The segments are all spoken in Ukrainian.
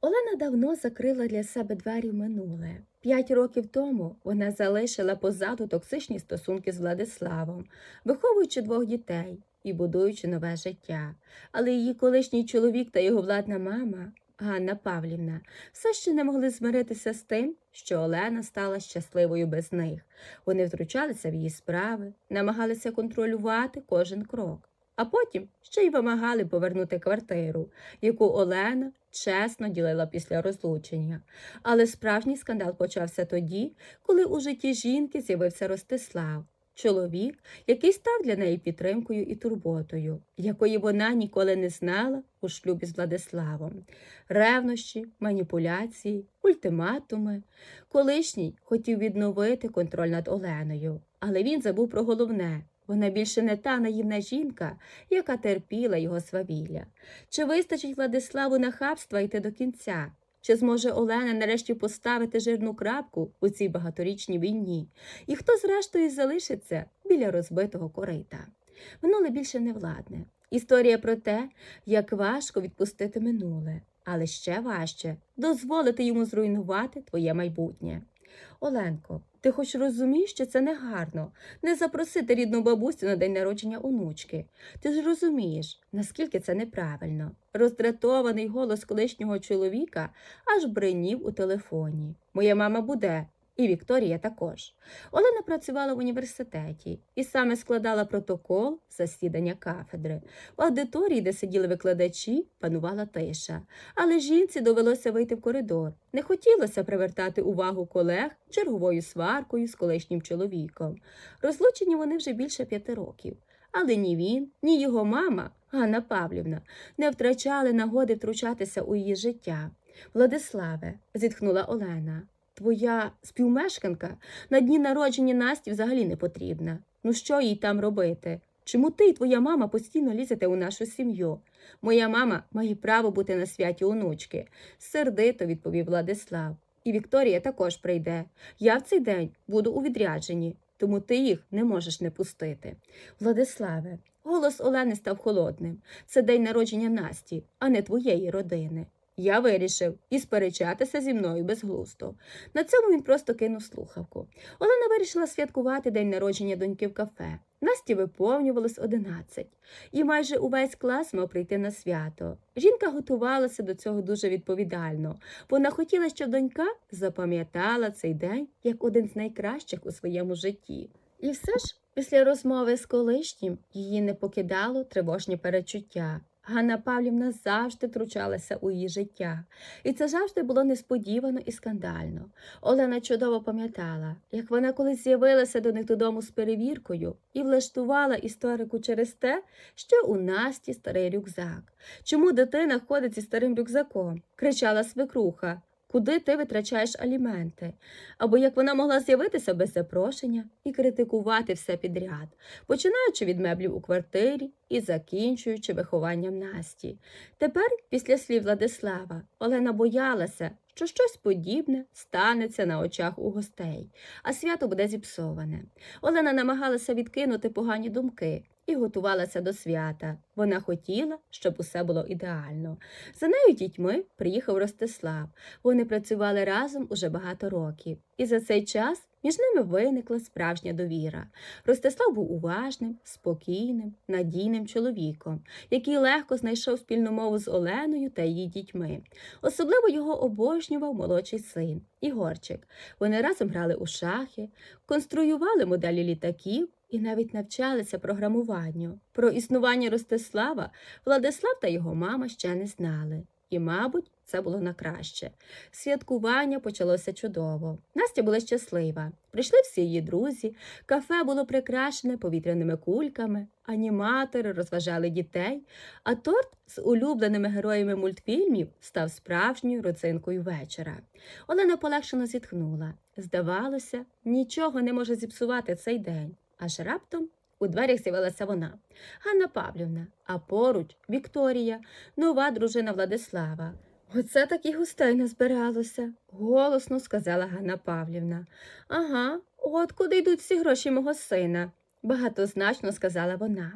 Олена давно закрила для себе двері в минуле. П'ять років тому вона залишила позаду токсичні стосунки з Владиславом, виховуючи двох дітей і будуючи нове життя. Але її колишній чоловік та його владна мама, Ганна Павлівна, все ще не могли змиритися з тим, що Олена стала щасливою без них. Вони втручалися в її справи, намагалися контролювати кожен крок, а потім ще й вимагали повернути квартиру, яку Олена чесно ділила після розлучення. Але справжній скандал почався тоді, коли у житті жінки з'явився Ростислав. Чоловік, який став для неї підтримкою і турботою, якої вона ніколи не знала у шлюбі з Владиславом. Ревнощі, маніпуляції, ультиматуми. Колишній хотів відновити контроль над Оленою, але він забув про головне. Вона більше не та наївна жінка, яка терпіла його свавілля. Чи вистачить Владиславу нахабства йти до кінця? Чи зможе Олена нарешті поставити жирну крапку у цій багаторічній війні? І хто зрештою залишиться біля розбитого корита? Минуле більше не владне. Історія про те, як важко відпустити минуле, але ще важче дозволити йому зруйнувати твоє майбутнє. Оленко, ти хоч розумієш, що це негарно не запросити рідну бабусю на день народження онучки. Ти ж розумієш, наскільки це неправильно. Роздратований голос колишнього чоловіка аж бринів у телефоні. Моя мама буде, і Вікторія також. Олена працювала в університеті і саме складала протокол засідання кафедри. В аудиторії, де сиділи викладачі, панувала тиша. Але жінці довелося вийти в коридор. Не хотілося привертати увагу колег черговою сваркою з колишнім чоловіком. Розлучені вони вже більше п'яти років. Але ні він, ні його мама, Ганна Павлівна, не втрачали нагоди втручатися у її життя. Владиславе, зітхнула Олена, твоя співмешканка на дні народження Насті взагалі не потрібна. Ну що їй там робити? Чому ти і твоя мама постійно лізете у нашу сім'ю? Моя мама має право бути на святі онучки, сердито відповів Владислав. І Вікторія також прийде. Я в цей день буду у відрядженні, тому ти їх не можеш не пустити. Владиславе, голос Олени став холодним. Це день народження Насті, а не твоєї родини. Я вирішив і сперечатися зі мною безглусто. На цьому він просто кинув слухавку. Олена вирішила святкувати день народження доньки в кафе. Насті виповнювалось одинадцять, і майже увесь клас мав прийти на свято. Жінка готувалася до цього дуже відповідально. Вона хотіла, щоб донька запам'ятала цей день як один з найкращих у своєму житті. І все ж, після розмови з колишнім її не покидало тривожні перечуття. Ганна Павлівна завжди втручалася у її життя, і це завжди було несподівано і скандально. Олена чудово пам'ятала, як вона колись з'явилася до них додому з перевіркою і влаштувала історику через те, що у Насті старий рюкзак. Чому дитина ходить зі старим рюкзаком? кричала свекруха. Куди ти витрачаєш аліменти? Або як вона могла з'явитися без запрошення і критикувати все підряд, починаючи від меблів у квартирі і закінчуючи вихованням Насті. Тепер, після слів Владислава, Олена боялася, що щось подібне станеться на очах у гостей, а свято буде зіпсоване. Олена намагалася відкинути погані думки. І готувалася до свята. Вона хотіла, щоб усе було ідеально. За нею дітьми приїхав Ростислав. Вони працювали разом уже багато років, і за цей час між ними виникла справжня довіра. Ростислав був уважним, спокійним, надійним чоловіком, який легко знайшов спільну мову з Оленою та її дітьми. Особливо його обожнював молодший син Ігорчик. Вони разом грали у шахи, конструювали моделі літаків. І навіть навчалися програмуванню. Про існування Ростислава Владислав та його мама ще не знали. І, мабуть, це було на краще. Святкування почалося чудово. Настя була щаслива. Прийшли всі її друзі, кафе було прикрашене повітряними кульками, аніматори розважали дітей, а торт з улюбленими героями мультфільмів став справжньою родзинкою вечора. Олена полегшено зітхнула. Здавалося, нічого не може зіпсувати цей день. Аж раптом у дверях з'явилася вона, Ганна Павлівна, а поруч Вікторія, нова дружина Владислава. Оце так і гостей назбиралося, голосно сказала Ганна Павлівна. Ага, от куди йдуть всі гроші мого сина. багатозначно сказала вона.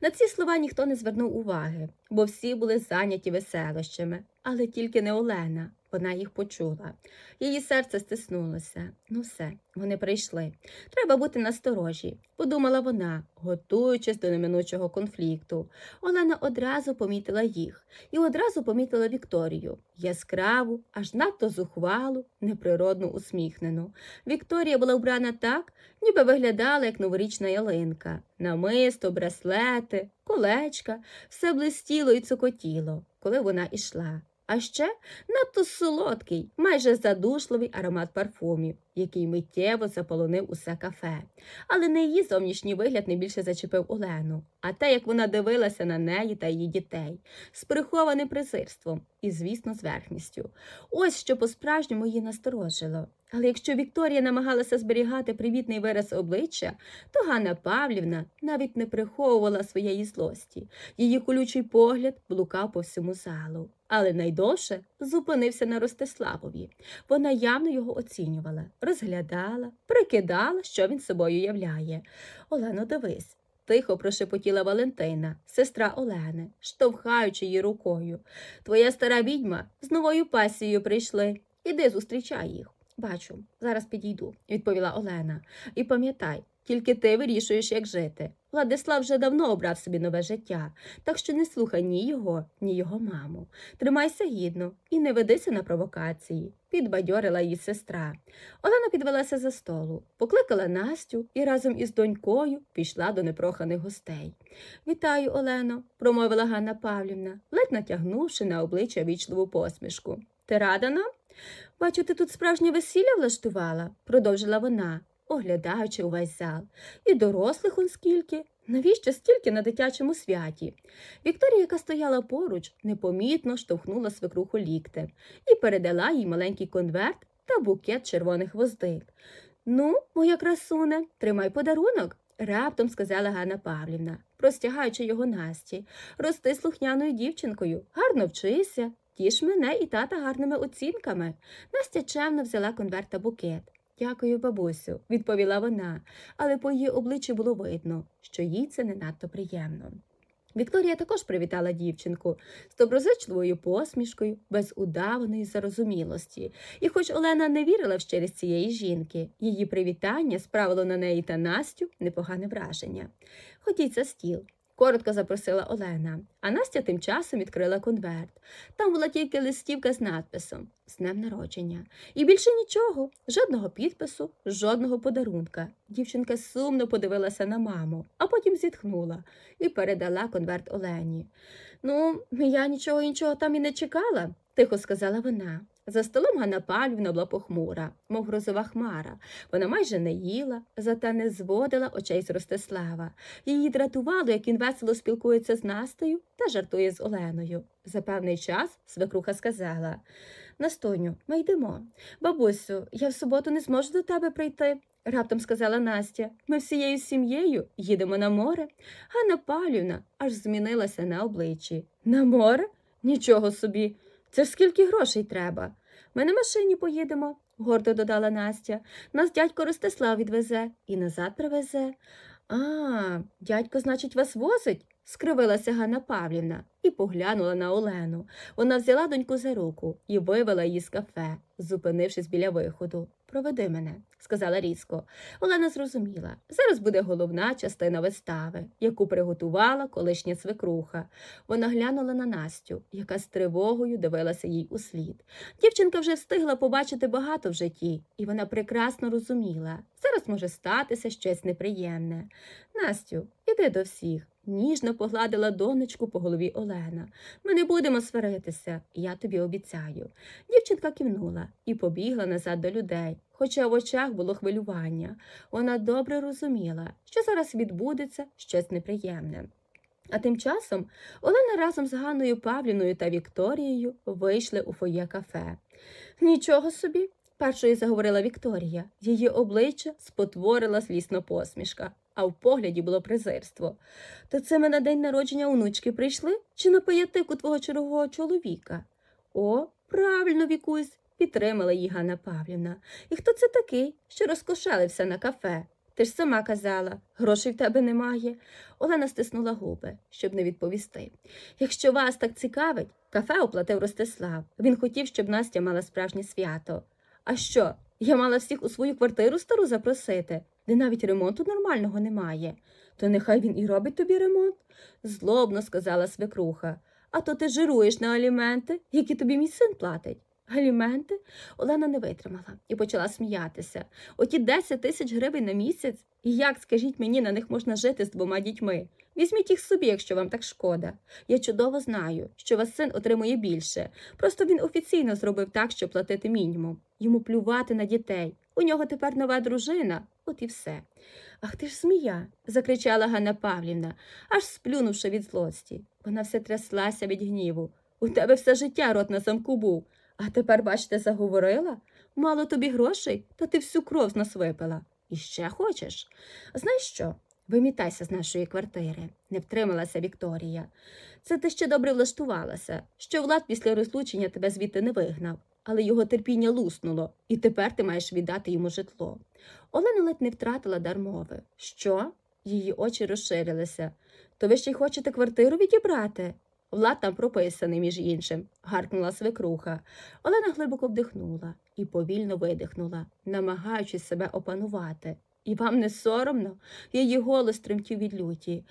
На ці слова ніхто не звернув уваги, бо всі були зайняті веселощами, але тільки не Олена. Вона їх почула. Її серце стиснулося. Ну все, вони прийшли. Треба бути насторожі, подумала вона, готуючись до неминучого конфлікту. Олена одразу помітила їх і одразу помітила Вікторію яскраву, аж надто зухвалу, неприродно усміхнену. Вікторія була вбрана так, ніби виглядала як новорічна ялинка. Намисто, браслети, колечка, все блистіло і цокотіло, коли вона ішла. А ще надто солодкий, майже задушливий аромат парфумів, який миттєво заполонив усе кафе. Але не її зовнішній вигляд найбільше зачепив Олену, а те, як вона дивилася на неї та її дітей, з прихованим презирством і, звісно, з верхністю. Ось що по-справжньому її насторожило. Але якщо Вікторія намагалася зберігати привітний вираз обличчя, то Ганна Павлівна навіть не приховувала своєї злості. Її колючий погляд блукав по всьому залу. Але найдовше зупинився на Ростиславові. Вона явно його оцінювала, розглядала, прикидала, що він собою являє. Олено, дивись. Тихо прошепотіла Валентина, сестра Олени, штовхаючи її рукою. Твоя стара відьма з новою пасією прийшли. Іди зустрічай їх. Бачу, зараз підійду, відповіла Олена. І пам'ятай, тільки ти вирішуєш, як жити. Владислав вже давно обрав собі нове життя, так що не слухай ні його, ні його маму. Тримайся гідно і не ведися на провокації, підбадьорила її сестра. Олена підвелася за столу, покликала Настю і разом із донькою пішла до непроханих гостей. Вітаю, Олено, промовила Ганна Павлівна, ледь натягнувши на обличчя вічливу посмішку. Ти рада нам? Бачу, ти тут справжнє весілля влаштувала, продовжила вона, оглядаючи увесь зал. І дорослих он скільки. Навіщо стільки на дитячому святі? Вікторія, яка стояла поруч, непомітно штовхнула свекруху ліктем і передала їй маленький конверт та букет червоних гвоздик. Ну, моя красуне, тримай подарунок, раптом сказала Ганна Павлівна, простягаючи його Насті. Рости слухняною дівчинкою, гарно вчися, тіш мене і тата гарними оцінками. Настя чемно взяла конверт та букет. Дякую, бабусю, відповіла вона, але по її обличчю було видно, що їй це не надто приємно. Вікторія також привітала дівчинку з доброзичливою посмішкою, без удаваної зарозумілості. І хоч Олена не вірила в щирість цієї жінки, її привітання справило на неї та Настю непогане враження. Ходіть за стіл. Коротко запросила Олена, а Настя тим часом відкрила конверт. Там була тільки листівка з надписом з днем народження. І більше нічого, жодного підпису, жодного подарунка. Дівчинка сумно подивилася на маму, а потім зітхнула і передала конверт Олені. Ну, я нічого іншого там і не чекала, тихо сказала вона. За столом Ганна Павлівна була похмура, мов грозова хмара. Вона майже не їла, зате не зводила очей з Ростислава. Її дратувало, як він весело спілкується з Настею та жартує з Оленою. За певний час свекруха сказала Настоню, ми йдемо. Бабусю, я в суботу не зможу до тебе прийти. Раптом сказала Настя. Ми всією сім'єю їдемо на море. Ганна Павлівна аж змінилася на обличчі. На море? Нічого собі. Це ж скільки грошей треба. Ми на машині поїдемо, гордо додала Настя. Нас дядько Ростислав відвезе і назад привезе. А, дядько, значить, вас возить? скривилася Ганна Павлівна і поглянула на Олену. Вона взяла доньку за руку і вивела її з кафе, зупинившись біля виходу. Проведи мене, сказала різко. Олена зрозуміла. Зараз буде головна частина вистави, яку приготувала колишня свекруха. Вона глянула на Настю, яка з тривогою дивилася їй у слід. Дівчинка вже встигла побачити багато в житті, і вона прекрасно розуміла. Зараз може статися щось неприємне. Настю, іди до всіх. Ніжно погладила донечку по голові Олена. Ми не будемо сваритися, я тобі обіцяю. Дівчинка кивнула і побігла назад до людей, хоча в очах було хвилювання. Вона добре розуміла, що зараз відбудеться щось неприємне. А тим часом Олена разом з Ганною Павліною та Вікторією вийшли у фоє кафе. Нічого собі, першою заговорила Вікторія. Її обличчя спотворила злісна посмішка, а в погляді було презирство. То це ми на день народження онучки прийшли чи на паятику твого чергового чоловіка? О, правильно, Вікусь, підтримала її Ганна Павлівна. І хто це такий, що розкошелився на кафе? Ти ж сама казала, грошей в тебе немає. Олена стиснула губи, щоб не відповісти. Якщо вас так цікавить, кафе оплатив Ростислав. Він хотів, щоб Настя мала справжнє свято. А що, я мала всіх у свою квартиру стару запросити, де навіть ремонту нормального немає. То нехай він і робить тобі ремонт, злобно сказала свекруха. А то ти жируєш на аліменти, які тобі мій син платить. Аліменти? Олена не витримала і почала сміятися. Оті 10 тисяч гривень на місяць. І як, скажіть мені, на них можна жити з двома дітьми? Візьміть їх собі, якщо вам так шкода. Я чудово знаю, що вас син отримує більше. Просто він офіційно зробив так, щоб платити мінімум. Йому плювати на дітей. У нього тепер нова дружина, от і все. Ах ти ж змія, закричала Ганна Павлівна, аж сплюнувши від злості. Вона все тряслася від гніву. У тебе все життя рот на замку був. А тепер, бачите, заговорила? Мало тобі грошей, та ти всю кров з нас випила. І ще хочеш? Знаєш що? Вимітайся з нашої квартири, не втрималася Вікторія. Це ти ще добре влаштувалася, що Влад після розлучення тебе звідти не вигнав, але його терпіння луснуло, і тепер ти маєш віддати йому житло. Олена ледь не втратила дар мови. Що? Її очі розширилися. То ви ще й хочете квартиру відібрати? Влад там прописаний, між іншим, гаркнула свекруха. Олена глибоко вдихнула і повільно видихнула, намагаючись себе опанувати. І вам не соромно? Її голос тремтів від люті.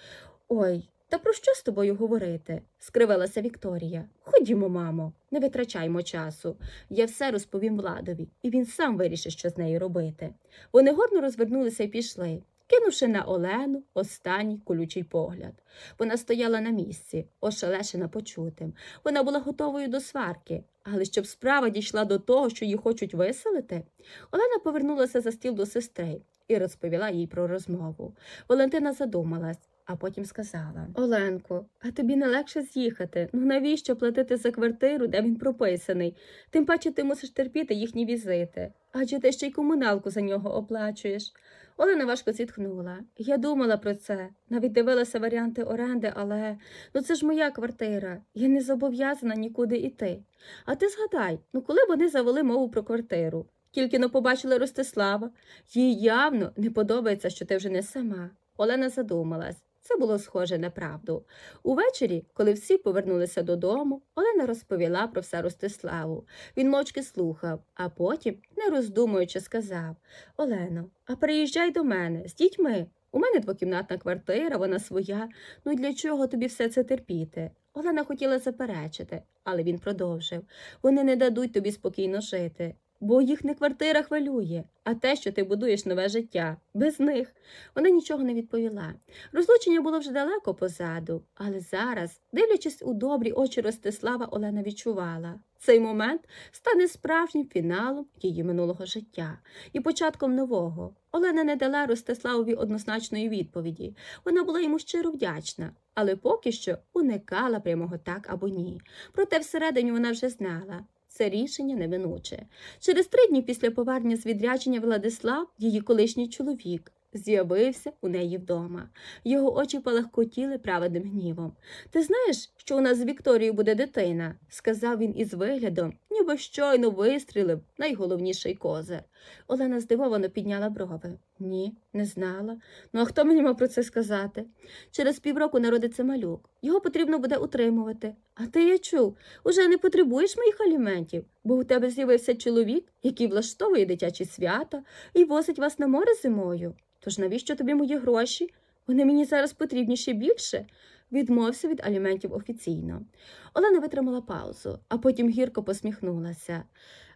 Ой, та про що з тобою говорити? скривилася Вікторія. Ходімо, мамо, не витрачаймо часу. Я все розповім Владові, і він сам вирішить, що з нею робити. Вони горно розвернулися і пішли, кинувши на Олену останній колючий погляд. Вона стояла на місці, ошелешена почутим. Вона була готовою до сварки, але щоб справа дійшла до того, що її хочуть виселити, Олена повернулася за стіл до сестри і розповіла їй про розмову. Валентина задумалась. А потім сказала Оленко, а тобі не легше з'їхати. Ну навіщо платити за квартиру, де він прописаний? Тим паче ти мусиш терпіти їхні візити. Адже ти ще й комуналку за нього оплачуєш. Олена важко зітхнула. Я думала про це, навіть дивилася варіанти оренди, але ну це ж моя квартира. Я не зобов'язана нікуди йти. А ти згадай, ну коли вони завели мову про квартиру? Тільки но побачили Ростислава. Їй явно не подобається, що ти вже не сама. Олена задумалась. Це було схоже на правду. Увечері, коли всі повернулися додому, Олена розповіла про все Ростиславу. Він мовчки слухав, а потім, не роздумуючи, сказав Олено, а приїжджай до мене з дітьми. У мене двокімнатна квартира, вона своя. Ну для чого тобі все це терпіти? Олена хотіла заперечити, але він продовжив вони не дадуть тобі спокійно жити. Бо їх не квартира хвилює, а те, що ти будуєш нове життя. Без них. Вона нічого не відповіла. Розлучення було вже далеко позаду, але зараз, дивлячись у добрі очі Ростислава, Олена відчувала. Цей момент стане справжнім фіналом її минулого життя і початком нового. Олена не дала Ростиславові однозначної відповіді. Вона була йому щиро вдячна, але поки що уникала прямого так або ні. Проте всередині вона вже знала. Це рішення неминуче. Через три дні після повернення з відрядження Владислав, її колишній чоловік, з'явився у неї вдома. Його очі палахкотіли праведним гнівом. Ти знаєш, що у нас з Вікторією буде дитина? сказав він із виглядом, ніби щойно вистрілив найголовніший козир. Олена здивовано підняла брови. Ні, не знала. Ну а хто мені мав про це сказати? Через півроку народиться малюк. Його потрібно буде утримувати. А ти я чув, уже не потребуєш моїх аліментів, бо у тебе з'явився чоловік, який влаштовує дитячі свята і возить вас на море зимою. Тож навіщо тобі мої гроші? Вони мені зараз потрібні ще більше. Відмовся від аліментів офіційно. Олена витримала паузу, а потім гірко посміхнулася.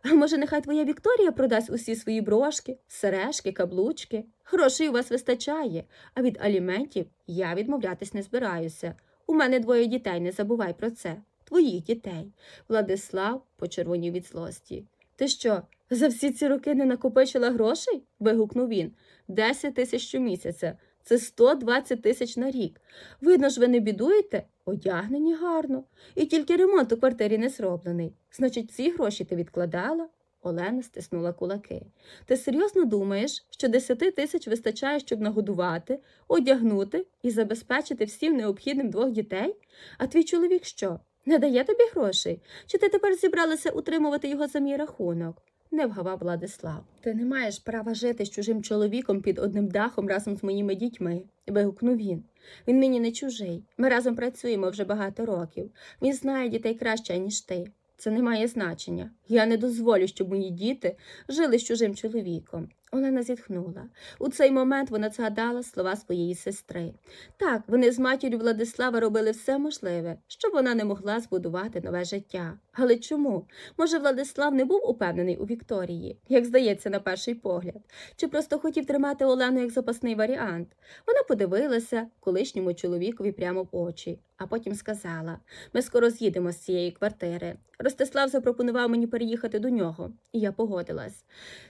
А може, нехай твоя Вікторія продасть усі свої брошки, сережки, каблучки? Грошей у вас вистачає, а від аліментів я відмовлятись не збираюся. У мене двоє дітей, не забувай про це. Твоїх дітей. Владислав почервонів від злості. Ти що, за всі ці роки не накопичила грошей? вигукнув він. Десять тисяч щомісяця. Це 120 тисяч на рік. Видно ж, ви не бідуєте? Одягнені гарно. І тільки ремонт у квартирі не зроблений. Значить, ці гроші ти відкладала? Олена стиснула кулаки. Ти серйозно думаєш, що 10 тисяч вистачає, щоб нагодувати, одягнути і забезпечити всім необхідним двох дітей? А твій чоловік що? Не дає тобі грошей? Чи ти тепер зібралася утримувати його за мій рахунок? не вгавав Владислав. Ти не маєш права жити з чужим чоловіком під одним дахом разом з моїми дітьми, вигукнув він. Він мені не чужий. Ми разом працюємо вже багато років. Він знає дітей краще, ніж ти. Це не має значення. Я не дозволю, щоб мої діти жили з чужим чоловіком. Олена зітхнула. У цей момент вона згадала слова своєї сестри. Так, вони з матір'ю Владислава робили все можливе, щоб вона не могла збудувати нове життя. Але чому? Може, Владислав не був упевнений у Вікторії, як здається, на перший погляд, чи просто хотів тримати Олену як запасний варіант. Вона подивилася колишньому чоловікові прямо в очі, а потім сказала: ми скоро з'їдемо з цієї квартири. Ростислав запропонував мені переїхати до нього, і я погодилась.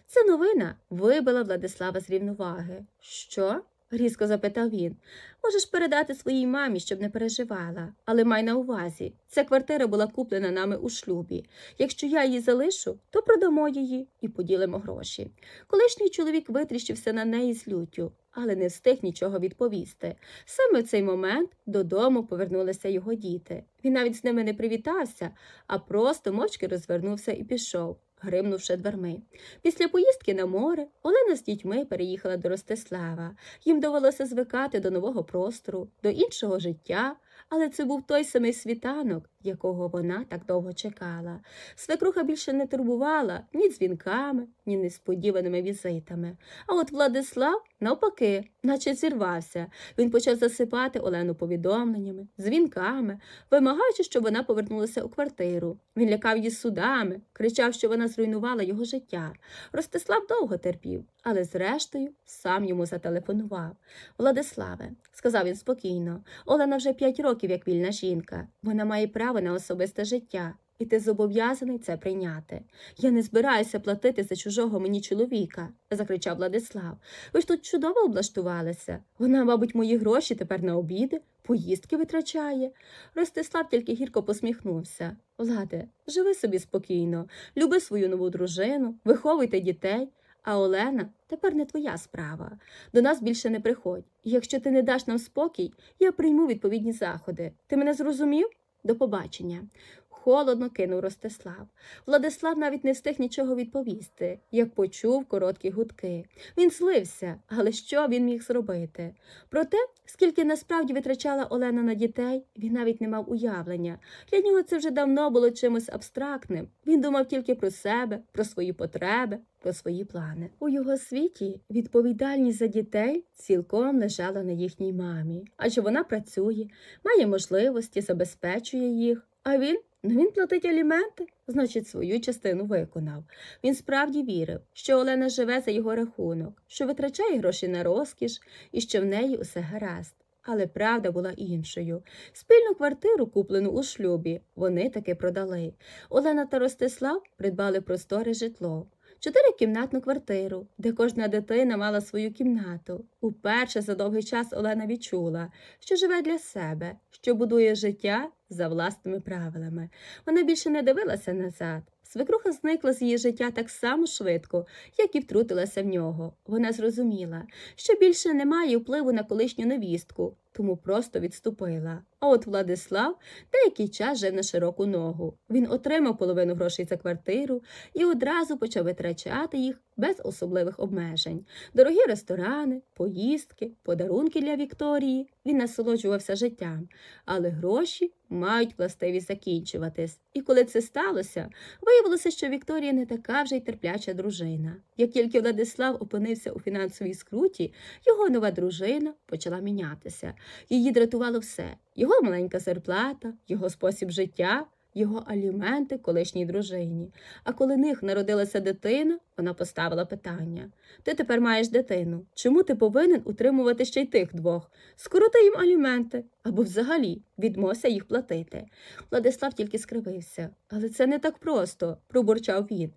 Ця новина вибила Владислава з рівноваги. Що? різко запитав він. Можеш передати своїй мамі, щоб не переживала, але май на увазі, ця квартира була куплена нами у шлюбі. Якщо я її залишу, то продамо її і поділимо гроші. Колишній чоловік витріщився на неї з люттю, але не встиг нічого відповісти. Саме в цей момент додому повернулися його діти. Він навіть з ними не привітався, а просто мовчки розвернувся і пішов, гримнувши дверми. Після поїздки на море Олена з дітьми переїхала до Ростислава. Їм довелося звикати до нового простору, до іншого життя, але це був той самий світанок, якого вона так довго чекала. Свекруха більше не турбувала ні дзвінками, ні несподіваними візитами. А от Владислав, навпаки, наче зірвався. Він почав засипати Олену повідомленнями, дзвінками, вимагаючи, щоб вона повернулася у квартиру. Він лякав її судами, кричав, що вона зруйнувала його життя. Ростислав довго терпів, але зрештою сам йому зателефонував. Владиславе, сказав він спокійно, Олена вже п'ять років як вільна жінка. Вона має право на особисте життя. І ти зобов'язаний це прийняти. Я не збираюся платити за чужого мені чоловіка, закричав Владислав. Ви ж тут чудово облаштувалися. Вона, мабуть, мої гроші тепер на обіди, поїздки витрачає. Ростислав тільки гірко посміхнувся. Владе, живи собі спокійно, люби свою нову дружину, виховуйте дітей. А Олена тепер не твоя справа. До нас більше не приходь. Якщо ти не даш нам спокій, я прийму відповідні заходи. Ти мене зрозумів? До побачення. Холодно кинув Ростислав. Владислав навіть не встиг нічого відповісти, як почув короткі гудки. Він злився, але що він міг зробити? Проте, скільки насправді витрачала Олена на дітей, він навіть не мав уявлення. Для нього це вже давно було чимось абстрактним. Він думав тільки про себе, про свої потреби, про свої плани. У його світі відповідальність за дітей цілком лежала на їхній мамі, адже вона працює, має можливості, забезпечує їх. А він ну він платить аліменти, значить, свою частину виконав. Він справді вірив, що Олена живе за його рахунок, що витрачає гроші на розкіш і що в неї усе гаразд. Але правда була іншою. Спільну квартиру, куплену у шлюбі, вони таки продали. Олена та Ростислав придбали просторе житло. Чотирикімнатну квартиру, де кожна дитина мала свою кімнату. Уперше за довгий час Олена відчула, що живе для себе, що будує життя за власними правилами. Вона більше не дивилася назад. Свекруха зникла з її життя так само швидко, як і втрутилася в нього. Вона зрозуміла, що більше немає впливу на колишню невістку, тому просто відступила. А от Владислав деякий час жив на широку ногу. Він отримав половину грошей за квартиру і одразу почав витрачати їх без особливих обмежень. Дорогі ресторани, поїздки, подарунки для Вікторії. Він насолоджувався життям, але гроші мають властивість закінчуватись. І коли це сталося, виявилося, що Вікторія не така вже й терпляча дружина. Як тільки Владислав опинився у фінансовій скруті, його нова дружина почала мінятися. Її дратувало все його маленька зарплата, його спосіб життя. Його аліменти колишній дружині. А коли них народилася дитина, вона поставила питання: Ти тепер маєш дитину. Чому ти повинен утримувати ще й тих двох? Скороти їм аліменти або взагалі відмовся їх платити. Владислав тільки скривився. Але це не так просто, пробурчав він.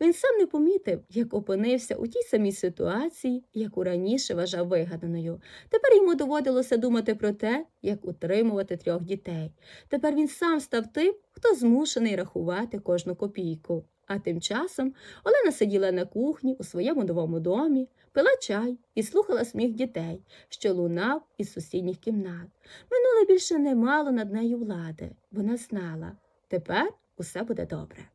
Він сам не помітив, як опинився у тій самій ситуації, яку раніше вважав вигаданою. Тепер йому доводилося думати про те, як утримувати трьох дітей. Тепер він сам став тим, хто змушений рахувати кожну копійку. А тим часом Олена сиділа на кухні у своєму новому домі, пила чай і слухала сміх дітей, що лунав із сусідніх кімнат. Минуле більше не мало над нею влади. Вона знала, тепер усе буде добре.